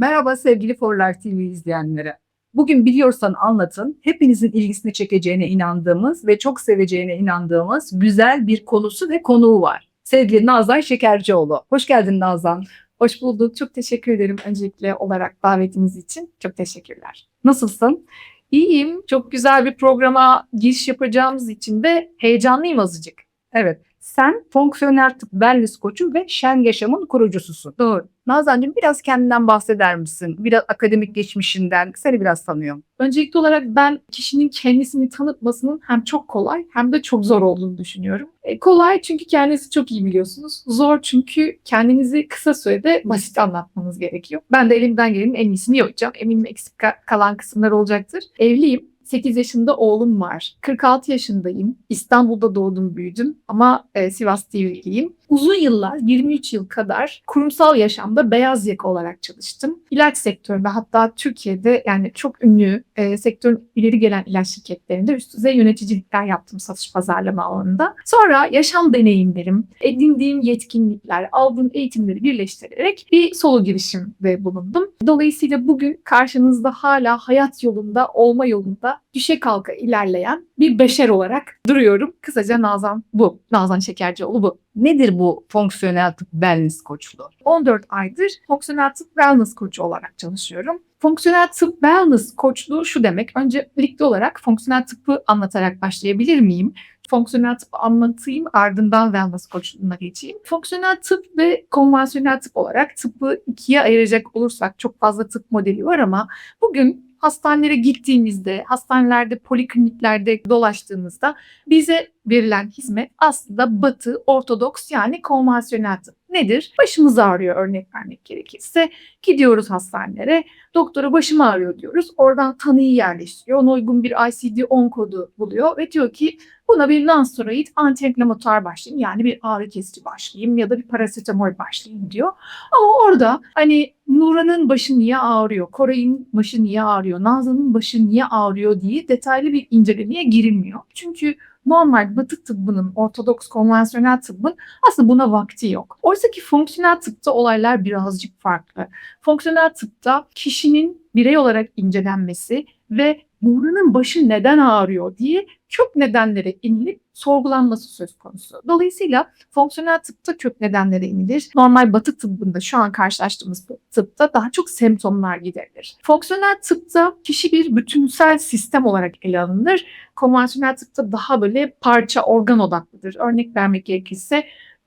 Merhaba sevgili Forlar TV izleyenleri. Bugün biliyorsan anlatın hepinizin ilgisini çekeceğine inandığımız ve çok seveceğine inandığımız güzel bir konusu ve konuğu var. Sevgili Nazan Şekercioğlu. Hoş geldin Nazan. Hoş bulduk. Çok teşekkür ederim öncelikle olarak davetiniz için. Çok teşekkürler. Nasılsın? İyiyim. Çok güzel bir programa giriş yapacağımız için de heyecanlıyım azıcık. Evet. Sen fonksiyonel tıp wellness koçu ve Şen Yaşam'ın kurucususun. Doğru. Nazancığım biraz kendinden bahseder misin? Biraz akademik geçmişinden seni biraz tanıyorum. Öncelikli olarak ben kişinin kendisini tanıtmasının hem çok kolay hem de çok zor olduğunu düşünüyorum. E, kolay çünkü kendinizi çok iyi biliyorsunuz. Zor çünkü kendinizi kısa sürede basit anlatmanız gerekiyor. Ben de elimden gelenin en iyisini yapacağım. Eminim eksik ka- kalan kısımlar olacaktır. Evliyim. 8 yaşında oğlum var. 46 yaşındayım. İstanbul'da doğdum büyüdüm ama e, Sivas TV'liyim. Uzun yıllar, 23 yıl kadar kurumsal yaşamda beyaz yaka olarak çalıştım. İlaç sektöründe hatta Türkiye'de yani çok ünlü e, sektörün ileri gelen ilaç şirketlerinde üst düzey yöneticilikler yaptım satış pazarlama alanında. Sonra yaşam deneyimlerim, edindiğim yetkinlikler, aldığım eğitimleri birleştirerek bir solo girişimde bulundum. Dolayısıyla bugün karşınızda hala hayat yolunda, olma yolunda düşe kalka ilerleyen bir beşer olarak duruyorum. Kısaca Nazan bu. Nazan Şekercioğlu bu. Nedir bu fonksiyonel tıp wellness koçluğu? 14 aydır fonksiyonel tıp wellness koçu olarak çalışıyorum. Fonksiyonel tıp wellness koçluğu şu demek. Öncelikli olarak fonksiyonel tıpı anlatarak başlayabilir miyim? Fonksiyonel tıpı anlatayım ardından wellness koçluğuna geçeyim. Fonksiyonel tıp ve konvansiyonel tıp olarak tıpı ikiye ayıracak olursak çok fazla tıp modeli var ama bugün hastanelere gittiğimizde, hastanelerde, polikliniklerde dolaştığımızda bize verilen hizmet aslında batı, ortodoks yani konvansiyonel tıp. Nedir? Başımız ağrıyor örnek vermek gerekirse. Gidiyoruz hastanelere, doktora başım ağrıyor diyoruz. Oradan tanıyı yerleştiriyor. Ona uygun bir ICD-10 kodu buluyor ve diyor ki buna bir nonsteroid antiinflamatuar başlayayım. Yani bir ağrı kesici başlayayım ya da bir parasetamol başlayayım diyor. Ama orada hani Nura'nın başı niye ağrıyor, Koray'ın başı niye ağrıyor, Nazan'ın başı niye ağrıyor diye detaylı bir incelemeye girilmiyor. Çünkü normal batı tıbbının, ortodoks konvansiyonel tıbbın aslında buna vakti yok. Oysa ki fonksiyonel tıpta olaylar birazcık farklı. Fonksiyonel tıpta kişinin birey olarak incelenmesi ve Nura'nın başı neden ağrıyor diye kök nedenlere inilip sorgulanması söz konusu. Dolayısıyla fonksiyonel tıpta kök nedenlere inilir. Normal batı tıbbında şu an karşılaştığımız tıpta daha çok semptomlar giderilir. Fonksiyonel tıpta kişi bir bütünsel sistem olarak ele alınır. Konvansiyonel tıpta daha böyle parça organ odaklıdır. Örnek vermek gerekirse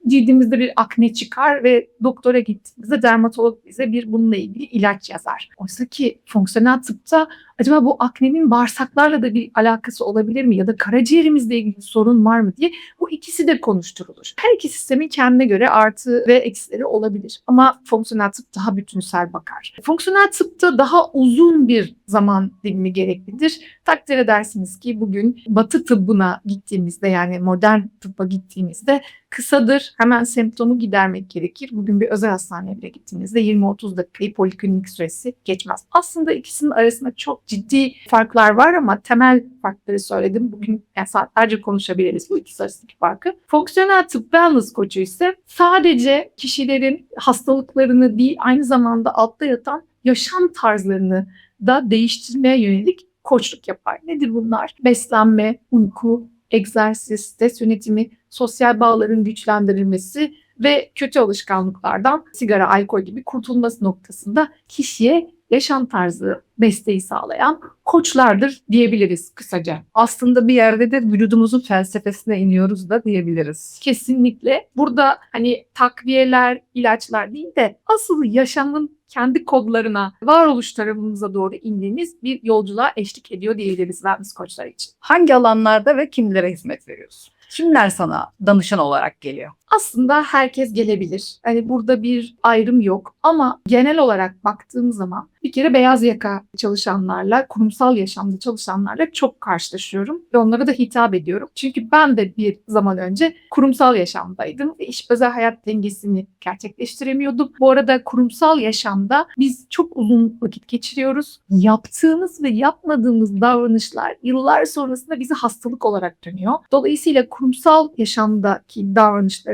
cildimizde bir akne çıkar ve doktora gittiğimizde dermatolog bize bir bununla ilgili ilaç yazar. Oysa ki fonksiyonel tıpta acaba bu aknenin bağırsaklarla da bir alakası olabilir mi ya da karaciğerimizle ilgili sorun var mı diye bu ikisi de konuşturulur. Her iki sistemin kendine göre artı ve eksileri olabilir ama fonksiyonel tıp daha bütünsel bakar. Fonksiyonel tıpta daha uzun bir zaman dilimi gereklidir. Takdir edersiniz ki bugün batı tıbbına gittiğimizde yani modern tıbba gittiğimizde kısadır. Hemen semptomu gidermek gerekir. Bugün bir özel hastaneye bile gittiğinizde 20-30 dakikayı poliklinik süresi geçmez. Aslında ikisinin arasında çok ciddi farklar var ama temel farkları söyledim. Bugün yani saatlerce konuşabiliriz bu ikisi arasındaki farkı. Fonksiyonel tıp wellness koçu ise sadece kişilerin hastalıklarını değil aynı zamanda altta yatan yaşam tarzlarını da değiştirmeye yönelik koçluk yapar. Nedir bunlar? Beslenme, uyku, egzersiz, stres yönetimi, sosyal bağların güçlendirilmesi ve kötü alışkanlıklardan sigara, alkol gibi kurtulması noktasında kişiye yaşam tarzı desteği sağlayan koçlardır diyebiliriz kısaca. Aslında bir yerde de vücudumuzun felsefesine iniyoruz da diyebiliriz. Kesinlikle burada hani takviyeler, ilaçlar değil de asıl yaşamın kendi kodlarına, varoluş tarafımıza doğru indiğiniz bir yolculuğa eşlik ediyor diyebiliriz wellness koçlar için. Hangi alanlarda ve kimlere hizmet veriyorsun? Kimler sana danışan olarak geliyor? Aslında herkes gelebilir. Hani burada bir ayrım yok ama genel olarak baktığım zaman Bir kere beyaz yaka çalışanlarla, kurumsal yaşamda çalışanlarla çok karşılaşıyorum ve onlara da hitap ediyorum. Çünkü ben de bir zaman önce kurumsal yaşamdaydım ve iş özel hayat dengesini gerçekleştiremiyordum. Bu arada kurumsal yaşamda biz çok uzun vakit geçiriyoruz. Yaptığımız ve yapmadığımız davranışlar yıllar sonrasında bizi hastalık olarak dönüyor. Dolayısıyla kurumsal yaşamdaki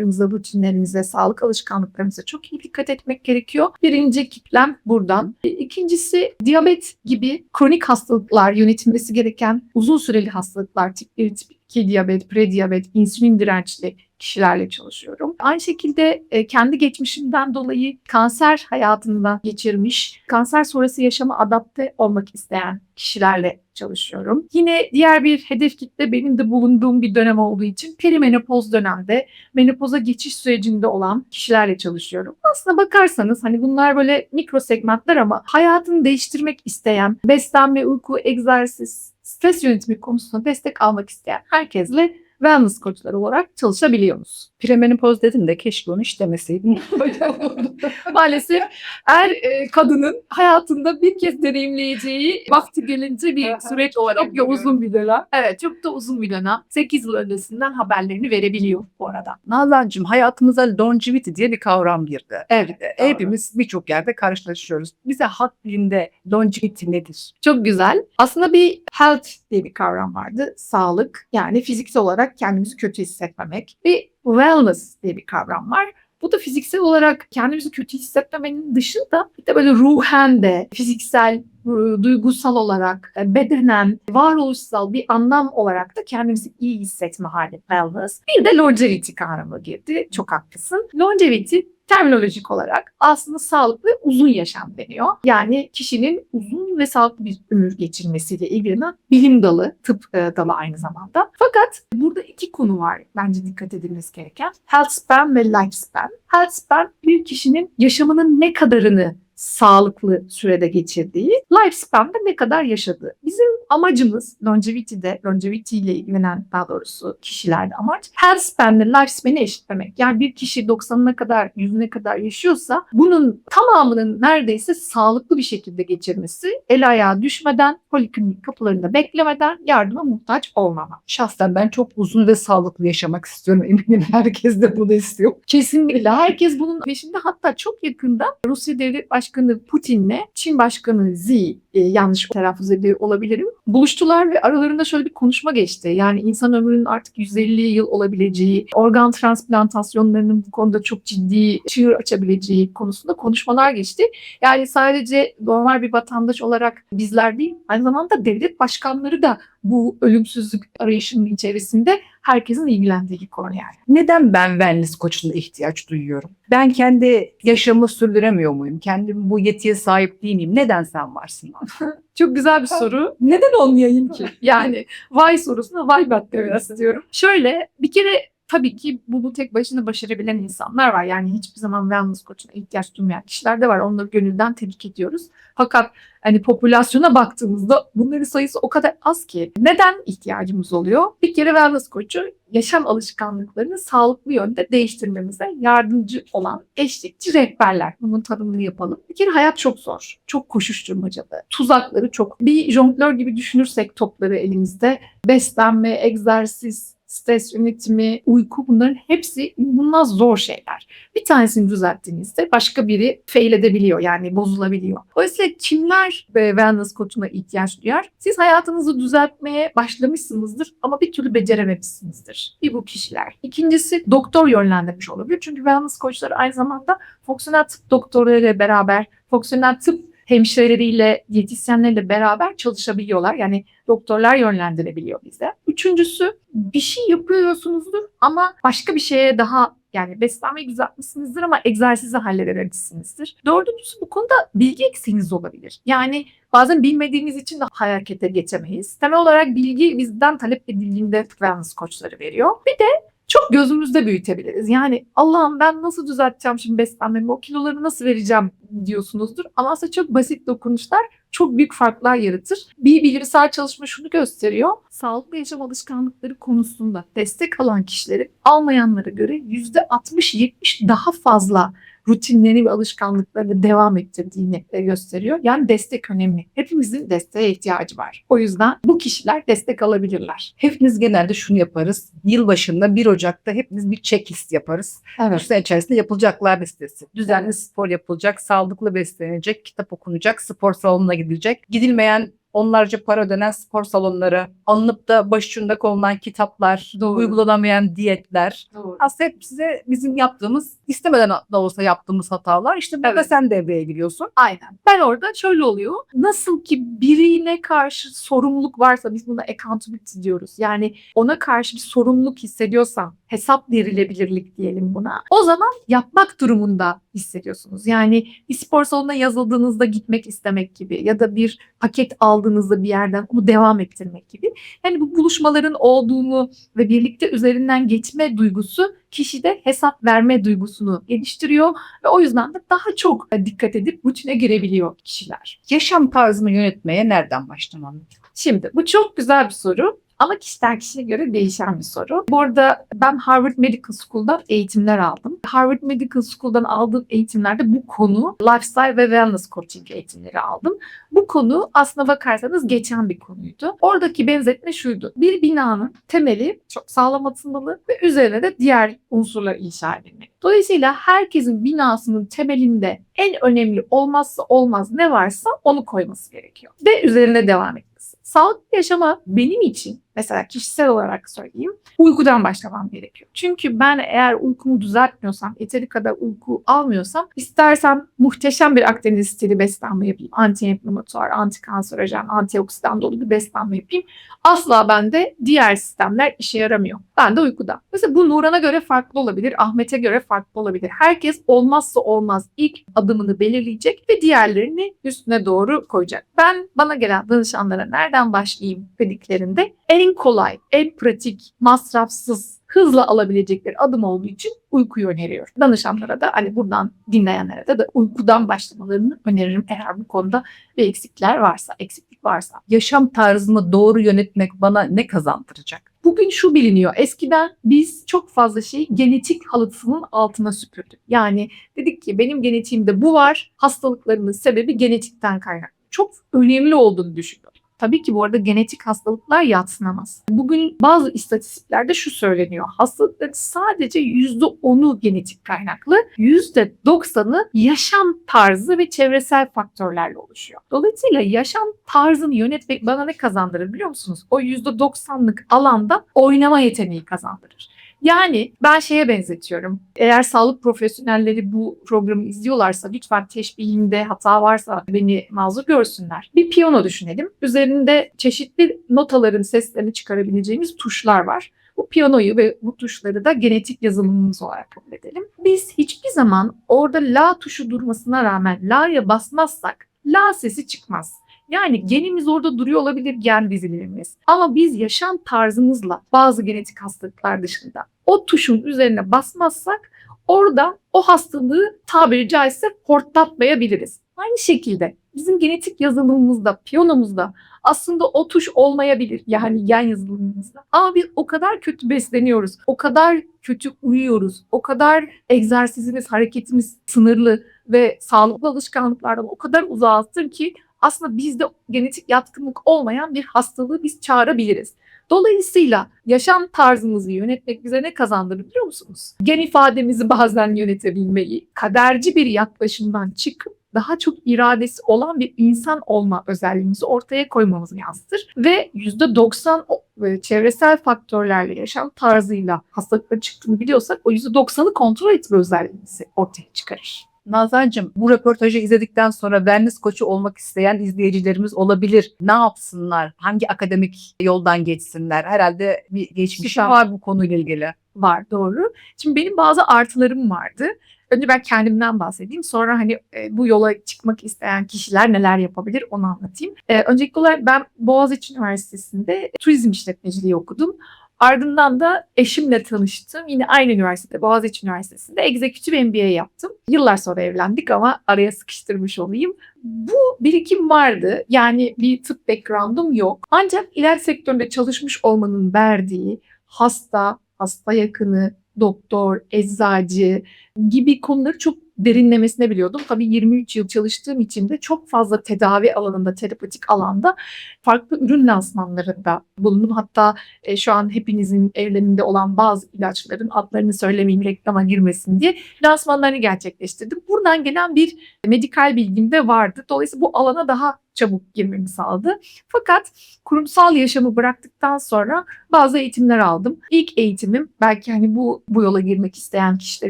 davranışlarımıza, rutinlerimize, sağlık alışkanlıklarımıza çok iyi dikkat etmek gerekiyor. Birinci kitlem buradan. İkincisi diyabet gibi kronik hastalıklar yönetilmesi gereken uzun süreli hastalıklar, tip 1, tip 2 diyabet, prediyabet, insülin dirençli kişilerle çalışıyorum. Aynı şekilde e, kendi geçmişimden dolayı kanser hayatında geçirmiş, kanser sonrası yaşama adapte olmak isteyen kişilerle çalışıyorum. Yine diğer bir hedef kitle benim de bulunduğum bir dönem olduğu için perimenopoz dönemde menopoza geçiş sürecinde olan kişilerle çalışıyorum. Aslına bakarsanız hani bunlar böyle mikro segmentler ama hayatını değiştirmek isteyen, beslenme, uyku, egzersiz, stres yönetimi konusunda destek almak isteyen herkesle wellness koçları olarak çalışabiliyoruz. Premenopoz dedin de keşke onu hiç demeseydim. Maalesef er e, kadının hayatında bir kez deneyimleyeceği vakti gelince bir süreç olarak da uzun bir dönem. Evet çok da uzun bir dönem. 8 yıl öncesinden haberlerini verebiliyor bu arada. Nazancığım hayatımıza longevity diye bir kavram girdi. Evet. E, Hepimiz birçok yerde karşılaşıyoruz. Bize halk dilinde longevity nedir? Çok güzel. Aslında bir health diye bir kavram vardı. Sağlık yani fiziksel olarak kendimizi kötü hissetmemek. Bir wellness diye bir kavram var. Bu da fiziksel olarak kendimizi kötü hissetmemenin dışında bir de böyle ruhen de fiziksel, e, duygusal olarak, e, bedenen, varoluşsal bir anlam olarak da kendimizi iyi hissetme hali wellness. Bir de longevity kavramı girdi. Çok haklısın. Longevity terminolojik olarak aslında sağlıklı uzun yaşam deniyor. Yani kişinin uzun ve sağlıklı bir ömür geçirmesiyle ilgilenen bilim dalı, tıp e, dalı aynı zamanda. Fakat burada iki konu var bence dikkat edilmesi gereken. Health span ve lifespan. Health span bir kişinin yaşamının ne kadarını sağlıklı sürede geçirdiği, lifespan'da ne kadar yaşadığı. Bizim amacımız longevity'de, longevity ile ilgilenen daha doğrusu kişilerde amaç health span'le lifespan'i eşitlemek. Yani bir kişi 90'ına kadar, 100'üne kadar yaşıyorsa bunun tamamının neredeyse sağlıklı bir şekilde geçirmesi, el ayağa düşmeden, poliklinik kapılarında beklemeden yardıma muhtaç olmama. Şahsen ben çok uzun ve sağlıklı yaşamak istiyorum. Eminim herkes de bunu istiyor. Kesinlikle herkes bunun peşinde hatta çok yakında Rusya Devlet Başkanı Putin'le Çin Başkanı Xi e, yanlış telaffuz ediyor olabilirim. Buluştular ve aralarında şöyle bir konuşma geçti. Yani insan ömrünün artık 150 yıl olabileceği, organ transplantasyonlarının bu konuda çok ciddi çığır açabileceği konusunda konuşmalar geçti. Yani sadece normal bir vatandaş olarak bizler değil, aynı zamanda devlet başkanları da bu ölümsüzlük arayışının içerisinde herkesin ilgilendiği bir konu yani. Neden ben wellness koçuna ihtiyaç duyuyorum? Ben kendi yaşamı sürdüremiyor muyum? Kendim bu yetiye sahip değil miyim? Neden sen varsın? Çok güzel bir soru. Neden olmayayım ki? Yani why sorusuna why back demek istiyorum. Şöyle bir kere tabii ki bunu tek başına başarabilen insanlar var. Yani hiçbir zaman wellness koçuna ihtiyaç duymayan kişiler de var. Onları gönülden tebrik ediyoruz. Fakat hani popülasyona baktığımızda bunların sayısı o kadar az ki. Neden ihtiyacımız oluyor? Bir kere wellness koçu yaşam alışkanlıklarını sağlıklı yönde değiştirmemize yardımcı olan eşlikçi rehberler. Bunun tanımını yapalım. Bir kere hayat çok zor. Çok koşuşturmacalı. Tuzakları çok. Bir jonglör gibi düşünürsek topları elimizde. Beslenme, egzersiz, stres yönetimi, uyku bunların hepsi inanılmaz zor şeyler. Bir tanesini düzelttiğinizde başka biri fail edebiliyor yani bozulabiliyor. Dolayısıyla kimler wellness koçuna ihtiyaç duyar? Siz hayatınızı düzeltmeye başlamışsınızdır ama bir türlü becerememişsinizdir. Bir bu kişiler. İkincisi doktor yönlendirmiş olabilir. Çünkü wellness koçları aynı zamanda fonksiyonel tıp doktorlarıyla beraber fonksiyonel tıp hemşireleriyle, diyetisyenlerle beraber çalışabiliyorlar. Yani doktorlar yönlendirebiliyor bize. Üçüncüsü bir şey yapıyorsunuzdur ama başka bir şeye daha yani beslenmeyi düzeltmişsinizdir ama egzersizi halledememişsinizdir. Dördüncüsü bu konuda bilgi eksiğiniz olabilir. Yani bazen bilmediğimiz için de harekete geçemeyiz. Temel olarak bilgi bizden talep edildiğinde wellness koçları veriyor. Bir de çok gözümüzde büyütebiliriz. Yani Allah'ım ben nasıl düzelteceğim şimdi beslenmemi, o kiloları nasıl vereceğim diyorsunuzdur. Ama aslında çok basit dokunuşlar çok büyük farklar yaratır. Bir bilimsel çalışma şunu gösteriyor. Sağlıklı yaşam alışkanlıkları konusunda destek alan kişilerin almayanlara göre %60-70 daha fazla rutinlerini ve alışkanlıklarını devam ettirdiğini e, gösteriyor. Yani destek önemli. Hepimizin desteğe ihtiyacı var. O yüzden bu kişiler destek alabilirler. Hepimiz genelde şunu yaparız. Yılbaşında 1 Ocak'ta hepimiz bir checklist yaparız. Bu Evet. sene içerisinde yapılacaklar listesi. Düzenli spor yapılacak, sağlıklı beslenecek, kitap okunacak, spor salonuna gidilecek. Gidilmeyen onlarca para ödenen spor salonları, alınıp da başucunda konulan kitaplar, Doğru. uygulanamayan diyetler. Doğru. Aslında hep size bizim yaptığımız, istemeden da olsa yaptığımız hatalar. İşte burada Evet. sen devreye giriyorsun. Aynen. Ben orada şöyle oluyor. Nasıl ki birine karşı sorumluluk varsa biz buna accountability diyoruz. Yani ona karşı bir sorumluluk hissediyorsan hesap verilebilirlik diyelim buna. O zaman yapmak durumunda hissediyorsunuz. Yani bir spor salonuna yazıldığınızda gitmek istemek gibi ya da bir paket aldığınızda bir yerden onu devam ettirmek gibi. Yani bu buluşmaların olduğunu ve birlikte üzerinden geçme duygusu kişide hesap verme duygusunu geliştiriyor ve o yüzden de daha çok dikkat edip rutine girebiliyor kişiler. Yaşam tarzını yönetmeye nereden başlamam? Şimdi bu çok güzel bir soru ama kişiden kişiye göre değişen bir soru. Bu arada ben Harvard Medical School'dan eğitimler aldım. Harvard Medical School'dan aldığım eğitimlerde bu konu lifestyle ve wellness coaching eğitimleri aldım. Bu konu aslına bakarsanız geçen bir konuydu. Oradaki benzetme şuydu. Bir binanın temeli çok sağlam atılmalı ve üzerine de diğer unsurlar inşa edilmeli. Dolayısıyla herkesin binasının temelinde en önemli olmazsa olmaz ne varsa onu koyması gerekiyor. Ve üzerine devam etmesi. Sağlıklı yaşama benim için mesela kişisel olarak söyleyeyim uykudan başlamam gerekiyor. Çünkü ben eğer uykumu düzeltmiyorsam, yeteri kadar uyku almıyorsam istersem muhteşem bir Akdeniz stili beslenme yapayım. Anti-inflamatuar, anti-kanserojen, antioksidan dolu bir beslenme yapayım. Asla bende diğer sistemler işe yaramıyor. Ben de uykuda. Mesela bu Nuran'a göre farklı olabilir, Ahmet'e göre farklı olabilir. Herkes olmazsa olmaz ilk adımını belirleyecek ve diğerlerini üstüne doğru koyacak. Ben bana gelen danışanlara nereden başlayayım dediklerinde en kolay, en pratik, masrafsız, hızla alabilecekleri adım olduğu için uykuyu öneriyorum. Danışanlara da hani buradan dinleyenlere de, de uykudan başlamalarını öneririm eğer bu konuda bir eksikler varsa, eksiklik varsa. Yaşam tarzımı doğru yönetmek bana ne kazandıracak? Bugün şu biliniyor. Eskiden biz çok fazla şey genetik halısının altına süpürdük. Yani dedik ki benim genetiğimde bu var. Hastalıklarımın sebebi genetikten kaynaklı. Çok önemli olduğunu düşünüyorum. Tabii ki bu arada genetik hastalıklar yatsınamaz. Bugün bazı istatistiklerde şu söyleniyor. Hastalıkların sadece %10'u genetik kaynaklı, %90'ı yaşam tarzı ve çevresel faktörlerle oluşuyor. Dolayısıyla yaşam tarzını yönetmek bana ne kazandırır biliyor musunuz? O %90'lık alanda oynama yeteneği kazandırır. Yani ben şeye benzetiyorum. Eğer sağlık profesyonelleri bu programı izliyorlarsa lütfen teşbihimde hata varsa beni mazur görsünler. Bir piyano düşünelim. Üzerinde çeşitli notaların seslerini çıkarabileceğimiz tuşlar var. Bu piyanoyu ve bu tuşları da genetik yazılımımız olarak kabul edelim. Biz hiçbir zaman orada la tuşu durmasına rağmen la'ya basmazsak la sesi çıkmaz. Yani genimiz orada duruyor olabilir gen dizilimimiz. Ama biz yaşam tarzımızla bazı genetik hastalıklar dışında o tuşun üzerine basmazsak orada o hastalığı tabiri caizse hortlatmayabiliriz. Aynı şekilde bizim genetik yazılımımızda, piyanomuzda aslında o tuş olmayabilir. Yani gen yazılımımızda. Ama biz o kadar kötü besleniyoruz. O kadar kötü uyuyoruz. O kadar egzersizimiz, hareketimiz sınırlı ve sağlıklı alışkanlıklardan o kadar uzağızdır ki aslında bizde genetik yatkınlık olmayan bir hastalığı biz çağırabiliriz. Dolayısıyla yaşam tarzımızı yönetmek bize ne kazandırır biliyor musunuz? Gen ifademizi bazen yönetebilmeyi, kaderci bir yaklaşımdan çıkıp daha çok iradesi olan bir insan olma özelliğimizi ortaya koymamızı yansıtır. Ve %90 o- e, çevresel faktörlerle, yaşam tarzıyla hastalıkların çıktığını biliyorsak o %90'ı kontrol etme özelliğimizi ortaya çıkarır. Nazancığım bu röportajı izledikten sonra wellness koçu olmak isteyen izleyicilerimiz olabilir. Ne yapsınlar? Hangi akademik yoldan geçsinler? Herhalde bir geçmişi Süper. var bu konuyla ilgili. var doğru. Şimdi benim bazı artılarım vardı. Önce ben kendimden bahsedeyim. Sonra hani e, bu yola çıkmak isteyen kişiler neler yapabilir onu anlatayım. E, öncelikli olarak ben Boğaziçi Üniversitesi'nde turizm işletmeciliği okudum. Ardından da eşimle tanıştım. Yine aynı üniversitede Boğaziçi Üniversitesi'nde Executive MBA yaptım. Yıllar sonra evlendik ama araya sıkıştırmış olayım. Bu birikim vardı. Yani bir tıp background'um yok. Ancak ilaç sektöründe çalışmış olmanın verdiği hasta, hasta yakını, doktor, eczacı gibi konuları çok derinlemesine biliyordum. Tabii 23 yıl çalıştığım için de çok fazla tedavi alanında, terapetik alanda farklı ürün lansmanlarında bulundum. Hatta e, şu an hepinizin evlerinde olan bazı ilaçların adlarını söylemeyeyim reklama girmesin diye lansmanlarını gerçekleştirdim. Buradan gelen bir medikal bilgim de vardı. Dolayısıyla bu alana daha çabuk girmemi sağladı. Fakat kurumsal yaşamı bıraktıktan sonra bazı eğitimler aldım. İlk eğitimim belki hani bu bu yola girmek isteyen kişiler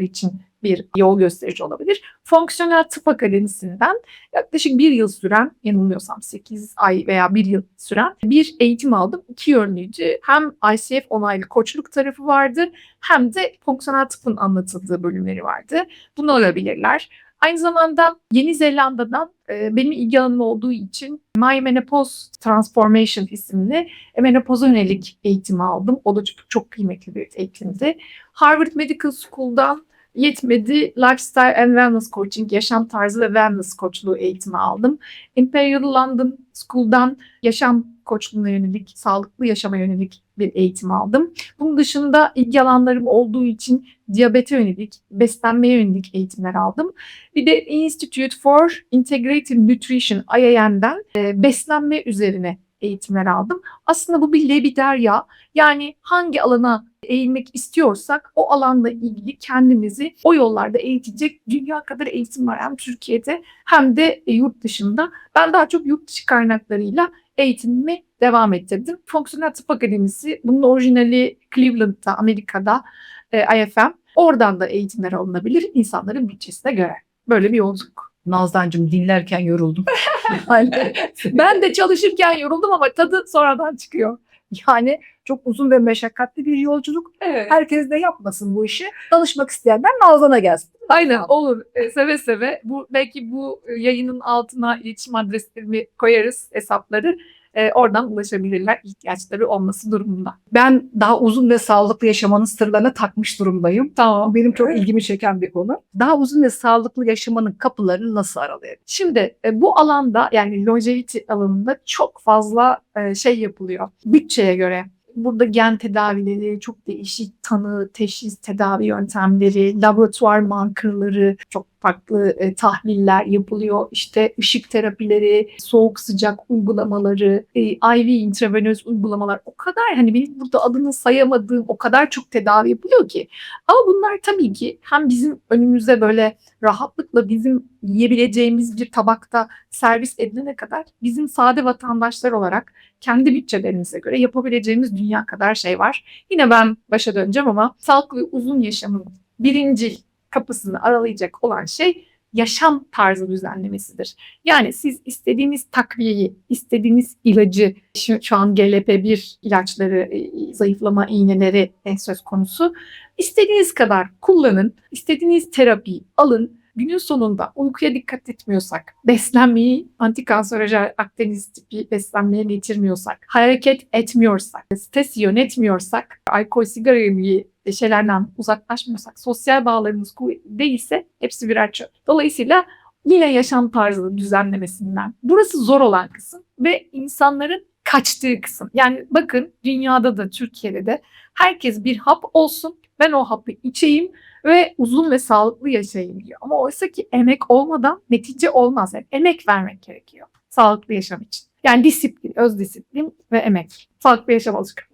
için bir yol gösterici olabilir. Fonksiyonel Tıp Akademisi'nden yaklaşık bir yıl süren, yanılmıyorsam 8 ay veya bir yıl süren bir eğitim aldım. İki yönlüydü. Hem ICF onaylı koçluk tarafı vardı hem de fonksiyonel tıpın anlatıldığı bölümleri vardı. Bunu alabilirler. Aynı zamanda Yeni Zelanda'dan e, benim ilgi alanım olduğu için My Menopause Transformation isimli menopoza yönelik eğitimi aldım. O da çok, çok kıymetli bir eğitimdi. Harvard Medical School'dan yetmedi. Lifestyle and Wellness Coaching, yaşam tarzı ve wellness koçluğu eğitimi aldım. Imperial London School'dan yaşam koçluğuna yönelik, sağlıklı yaşama yönelik bir eğitim aldım. Bunun dışında ilgi alanlarım olduğu için diyabete yönelik, beslenmeye yönelik eğitimler aldım. Bir de Institute for Integrated Nutrition, IIM'den e, beslenme üzerine eğitimler aldım. Aslında bu bir bir derya. Yani hangi alana eğilmek istiyorsak o alanla ilgili kendimizi o yollarda eğitecek dünya kadar eğitim var hem Türkiye'de hem de e, yurt dışında. Ben daha çok yurt dışı kaynaklarıyla eğitimimi devam ettirdim. Fonksiyonel Tıp Akademisi bunun orijinali Cleveland'da, Amerika'da e, IFM. Oradan da eğitimler alınabilir insanların bütçesine göre. Böyle bir yolculuk. Nazdancığım dinlerken yoruldum. Ben de çalışırken yoruldum ama tadı sonradan çıkıyor. yani çok uzun ve meşakkatli bir yolculuk. Evet. Herkes de yapmasın bu işi. Danışmak isteyenler Nazan'a gelsin. Aynen olur. E, seve seve. Bu belki bu e, yayının altına iletişim adreslerimi koyarız, hesapları. E, oradan ulaşabilirler ihtiyaçları olması durumunda. Ben daha uzun ve sağlıklı yaşamanın sırlarına takmış durumdayım. Tamam. Benim çok ilgimi çeken bir konu. Daha uzun ve sağlıklı yaşamanın kapılarını nasıl aralayabiliriz? Şimdi e, bu alanda yani longevity alanında çok fazla e, şey yapılıyor. Bütçeye göre. Burada gen tedavileri, çok değişik tanı, teşhis tedavi yöntemleri, laboratuvar markerları, çok farklı e, tahliller yapılıyor. İşte ışık terapileri, soğuk sıcak uygulamaları, e, IV intravenöz uygulamalar. O kadar hani benim burada adını sayamadığım o kadar çok tedavi yapılıyor ki. Ama bunlar tabii ki hem bizim önümüze böyle rahatlıkla bizim yiyebileceğimiz bir tabakta servis edilene kadar bizim sade vatandaşlar olarak kendi bütçelerimize göre yapabileceğimiz dünya kadar şey var. Yine ben başa döneceğim ama sağlıklı ve uzun yaşamın birinci kapısını aralayacak olan şey yaşam tarzı düzenlemesidir. Yani siz istediğiniz takviyeyi, istediğiniz ilacı, şu, şu an GLP-1 ilaçları, e, zayıflama iğneleri en söz konusu. istediğiniz kadar kullanın, istediğiniz terapiyi alın. Günün sonunda uykuya dikkat etmiyorsak, beslenmeyi antikanserojen Akdeniz tipi beslenmeye getirmiyorsak, hareket etmiyorsak, stres yönetmiyorsak, alkol, sigara şeylerden uzaklaşmıyorsak, sosyal bağlarımız kuvvetli değilse hepsi birer çöp. Dolayısıyla yine yaşam tarzı düzenlemesinden. Burası zor olan kısım ve insanların kaçtığı kısım. Yani bakın dünyada da Türkiye'de de herkes bir hap olsun, ben o hapı içeyim ve uzun ve sağlıklı yaşayayım diyor. Ama oysa ki emek olmadan netice olmaz. Yani emek vermek gerekiyor sağlıklı yaşam için. Yani disiplin, öz disiplin ve emek. Sağlıklı yaşam alışkanlığı.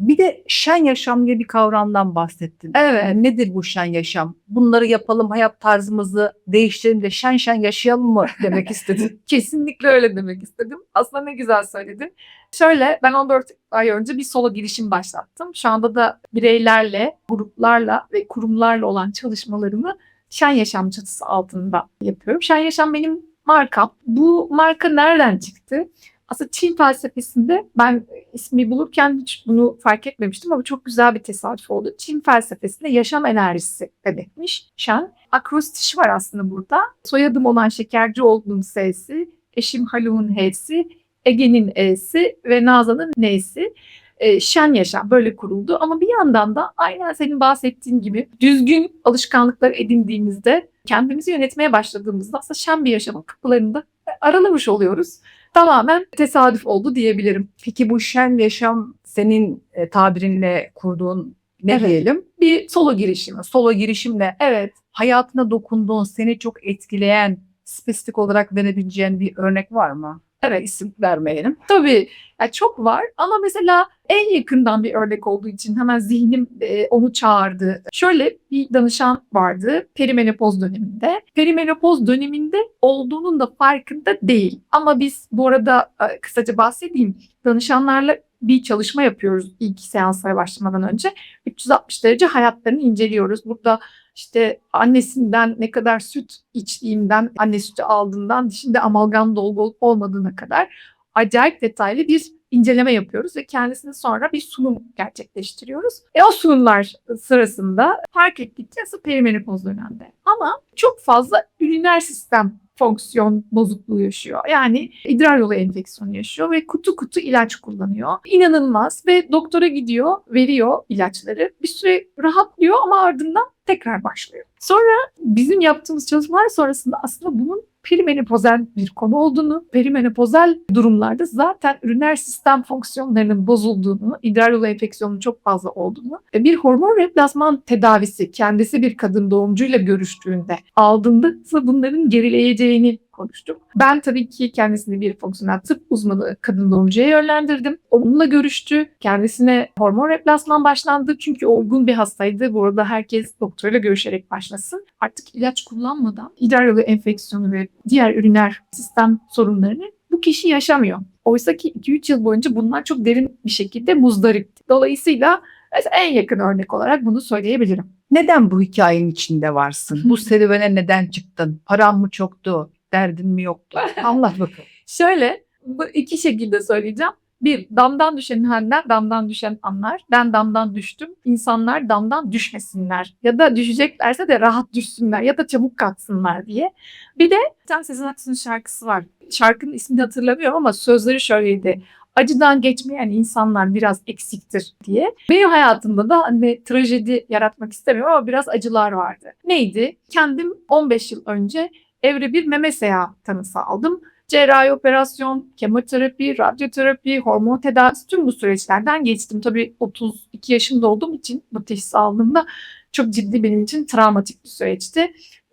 Bir de şen yaşam diye bir kavramdan bahsettin. Evet. Yani nedir bu şen yaşam? Bunları yapalım, hayat tarzımızı değiştirelim de şen şen yaşayalım mı demek istedin? Kesinlikle öyle demek istedim. Aslında ne güzel söyledin. Şöyle ben 14 ay önce bir solo girişim başlattım. Şu anda da bireylerle, gruplarla ve kurumlarla olan çalışmalarımı Şen Yaşam çatısı altında yapıyorum. Şen Yaşam benim markam. Bu marka nereden çıktı? Aslında Çin felsefesinde ben ismi bulurken hiç bunu fark etmemiştim ama çok güzel bir tesadüf oldu. Çin felsefesinde yaşam enerjisi demekmiş Shen. Akrostiş var aslında burada. Soyadım olan Şekercioğlu'nun S'si, eşim Haluk'un H'si, Ege'nin E'si ve Nazan'ın N'si. E, şen yaşam böyle kuruldu ama bir yandan da aynen senin bahsettiğin gibi düzgün alışkanlıklar edindiğimizde kendimizi yönetmeye başladığımızda aslında şen bir yaşamın kapılarında aralamış oluyoruz. Tamamen tesadüf oldu diyebilirim. Peki bu şen yaşam senin e, tabirinle kurduğun ne Evet. diyelim? bir solo girişimi. Solo girişimle Evet. hayatına dokunduğun, seni çok etkileyen, spesifik olarak verebileceğin bir örnek var mı? Evet. İsim vermeyelim. Tabii ya çok var ama mesela en yakından bir örnek olduğu için hemen zihnim e, onu çağırdı. Şöyle bir danışan vardı perimenopoz döneminde. Perimenopoz döneminde olduğunun da farkında değil. Ama biz bu arada e, kısaca bahsedeyim. Danışanlarla bir çalışma yapıyoruz ilk seanslara başlamadan önce. 360 derece hayatlarını inceliyoruz. Burada işte annesinden ne kadar süt içtiğinden, anne sütü aldığından, dişinde amalgam dolgu olup olmadığına kadar acayip detaylı bir inceleme yapıyoruz ve kendisine sonra bir sunum gerçekleştiriyoruz. E o sunumlar sırasında fark ettik ki aslında perimenopoz dönemde. Ama çok fazla üriner sistem fonksiyon bozukluğu yaşıyor. Yani idrar yolu enfeksiyonu yaşıyor ve kutu kutu ilaç kullanıyor. İnanılmaz ve doktora gidiyor, veriyor ilaçları. Bir süre rahatlıyor ama ardından tekrar başlıyor. Sonra bizim yaptığımız çalışmalar sonrasında aslında bunun perimenopozel bir konu olduğunu, perimenopozel durumlarda zaten üriner sistem fonksiyonlarının bozulduğunu, idrar yolu enfeksiyonunun çok fazla olduğunu ve bir hormon replasman tedavisi kendisi bir kadın doğumcuyla görüştüğünde aldığında bunların gerileyeceğini konuştuk. Ben tabii ki kendisini bir fonksiyonel tıp uzmanı kadın doğumcuya yönlendirdim. Onunla görüştü. Kendisine hormon replasman başlandı. Çünkü o uygun bir hastaydı. Bu arada herkes doktoruyla görüşerek başlasın. Artık ilaç kullanmadan idrar yolu enfeksiyonu ve diğer üriner sistem sorunlarını bu kişi yaşamıyor. Oysa ki 2-3 yıl boyunca bunlar çok derin bir şekilde muzdaripti. Dolayısıyla en yakın örnek olarak bunu söyleyebilirim. Neden bu hikayenin içinde varsın? Bu serüvene neden çıktın? Paran mı çoktu? Derdin mi yoktu? Anlat bakalım. Şöyle bu iki şekilde söyleyeceğim. Bir, damdan düşen haller damdan düşen anlar. Ben damdan düştüm. İnsanlar damdan düşmesinler. Ya da düşeceklerse de rahat düşsünler. Ya da çabuk kalksınlar diye. Bir de bir tane Sezen Aksu'nun şarkısı var. Şarkının ismini hatırlamıyorum ama sözleri şöyleydi. Acıdan geçmeyen insanlar biraz eksiktir diye. Benim hayatımda da hani trajedi yaratmak istemiyorum ama biraz acılar vardı. Neydi? Kendim 15 yıl önce evre bir meme seyahat tanısı aldım cerrahi operasyon, kemoterapi, radyoterapi, hormon tedavisi tüm bu süreçlerden geçtim. Tabii 32 yaşında olduğum için bu teşhisi aldığımda çok ciddi benim için travmatik bir süreçti.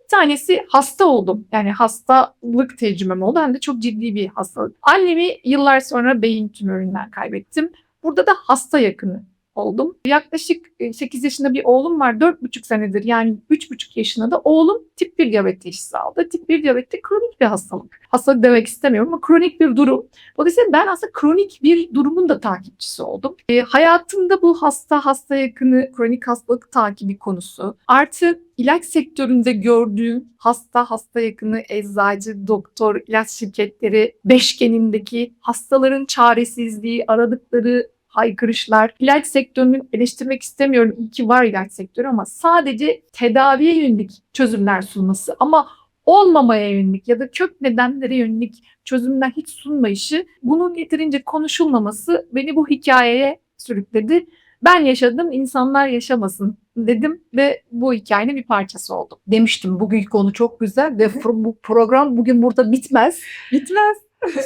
Bir tanesi hasta oldum. Yani hastalık tecrübem oldu. Hem de çok ciddi bir hastalık. Annemi yıllar sonra beyin tümöründen kaybettim. Burada da hasta yakını oldum. Yaklaşık 8 yaşında bir oğlum var. 4,5 senedir yani 3,5 yaşında da oğlum tip 1 diyabet teşhisi aldı. Tip 1 diyabet de kronik bir hastalık. Hastalık demek istemiyorum ama kronik bir durum. Dolayısıyla ben aslında kronik bir durumun da takipçisi oldum. E, hayatımda bu hasta, hasta yakını, kronik hastalık takibi konusu. Artı ilaç sektöründe gördüğüm hasta, hasta yakını, eczacı, doktor, ilaç şirketleri beşgenindeki hastaların çaresizliği, aradıkları haykırışlar. İlaç sektörünü eleştirmek istemiyorum. İyi ki var ilaç sektörü ama sadece tedaviye yönelik çözümler sunması ama olmamaya yönelik ya da kök nedenlere yönelik çözümler hiç sunmayışı, bunun yeterince konuşulmaması beni bu hikayeye sürükledi. Ben yaşadım, insanlar yaşamasın dedim ve bu hikayenin bir parçası oldum. Demiştim bugünkü konu çok güzel ve bu program bugün burada bitmez. Bitmez.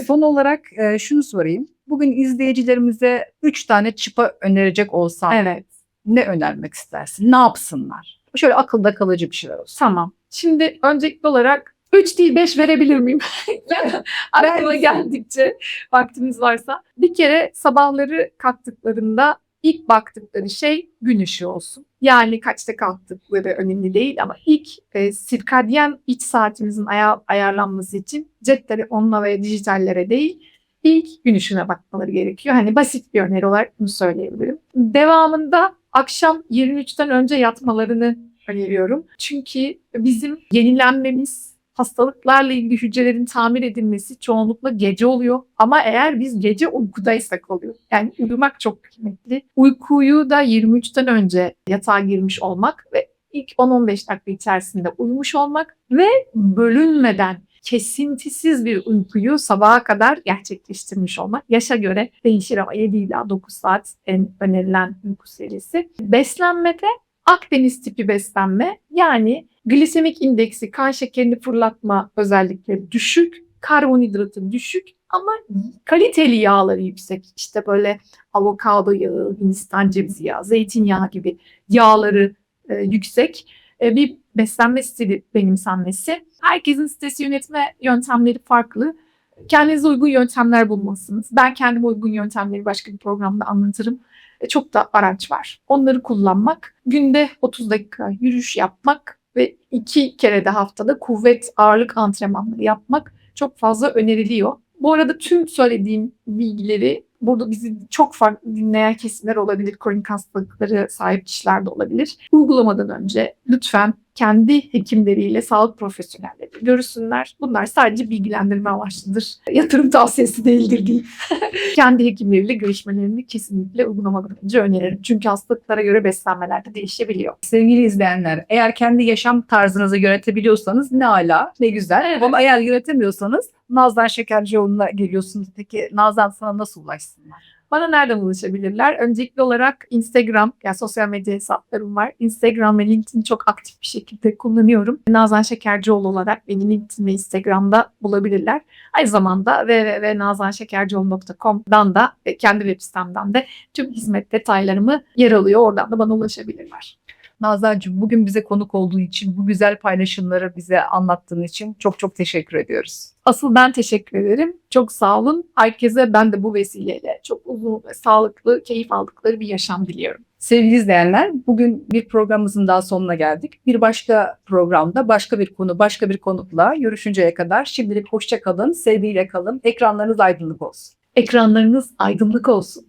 Son olarak e, şunu sorayım. Bugün izleyicilerimize 3 tane çıpa önerecek olsan Evet. ne önermek istersin? Ne yapsınlar? Şöyle akılda kalıcı bir şeyler olsun. Tamam. Şimdi öncelikli olarak 3 değil 5 verebilir miyim? Aklıma geldikçe vaktimiz varsa. Bir kere sabahları kalktıklarında ilk baktıkları şey gün ışığı olsun. Yani kaçta kalktıkları önemli değil ama ilk e, sirkadyen iç saatimizin aya- ayarlanması için cep telefonuna ve dijitallere değil ilk gün ışığına bakmaları gerekiyor. Hani basit bir öneri olarak bunu söyleyebilirim. Devamında akşam 23'ten önce yatmalarını öneriyorum. Çünkü bizim yenilenmemiz, hastalıklarla ilgili hücrelerin tamir edilmesi çoğunlukla gece oluyor. Ama eğer biz gece uykudaysak oluyor. Yani uyumak çok kıymetli. Uykuyu da 23'ten önce yatağa girmiş olmak ve ilk 10-15 dakika içerisinde uyumuş olmak ve bölünmeden kesintisiz bir uykuyu sabaha kadar gerçekleştirmiş olmak. Yaşa göre değişir ama 7 ila 9 saat en önerilen uyku serisi. Beslenmede Akdeniz tipi beslenme yani glisemik indeksi kan şekerini fırlatma özellikleri düşük, karbonhidratı düşük ama kaliteli yağları yüksek. İşte böyle avokado yağı, hindistan cevizi yağı, zeytinyağı gibi yağları e, yüksek e, bir beslenme stili benimsenmesi. Herkesin stres yönetme yöntemleri farklı. Kendinize uygun yöntemler bulmalısınız. Ben kendime uygun yöntemleri başka bir programda anlatırım. E, Çok da araç var. Onları kullanmak, günde 30 dakika yürüyüş yapmak ve iki kere de haftada kuvvet ağırlık antrenmanları yapmak çok fazla öneriliyor. Bu arada tüm söylediğim bilgileri burada bizi çok farklı dinleyen kesimler olabilir. Kronik hastalıkları sahip kişiler de olabilir. Uygulamadan önce lütfen kendi hekimleriyle, sağlık profesyonelleri görürsünler. Bunlar sadece bilgilendirme amaçlıdır. Yatırım tavsiyesi değildir değil. kendi hekimleriyle görüşmelerini kesinlikle uygulamadan önce öneririm. Çünkü hastalıklara göre beslenmeler de değişebiliyor. Sevgili izleyenler, eğer kendi yaşam tarzınızı yönetebiliyorsanız ne ala, ne güzel. Evet. Ama eğer yönetemiyorsanız Nazan Şekercioğlu'na geliyorsunuz. Peki Nazan sana nasıl ulaşsınlar? Bana nereden ulaşabilirler? Öncelikli olarak Instagram, yani sosyal medya hesaplarım var. Instagram ve LinkedIn çok aktif bir şekilde kullanıyorum. Nazan Şekercioğlu olarak beni LinkedIn ve Instagram'da bulabilirler. Aynı zamanda www.nazanşekercioğlu.com'dan da e, kendi web sitemden de tüm hizmet detaylarımı yer alıyor. Oradan da bana ulaşabilirler. Nazancığım bugün bize konuk olduğu için, bu güzel paylaşımları bize anlattığın için çok çok teşekkür ediyoruz. Asıl ben teşekkür ederim. Çok sağ olun. Herkese ben de bu vesileyle çok uzun ve sağlıklı, keyif aldıkları bir yaşam diliyorum. Sevgili izleyenler, bugün bir programımızın daha sonuna geldik. Bir başka programda başka bir konu, başka bir konukla görüşünceye kadar şimdilik hoşça kalın, sevgiyle kalın, ekranlarınız aydınlık olsun. Ekranlarınız aydınlık olsun.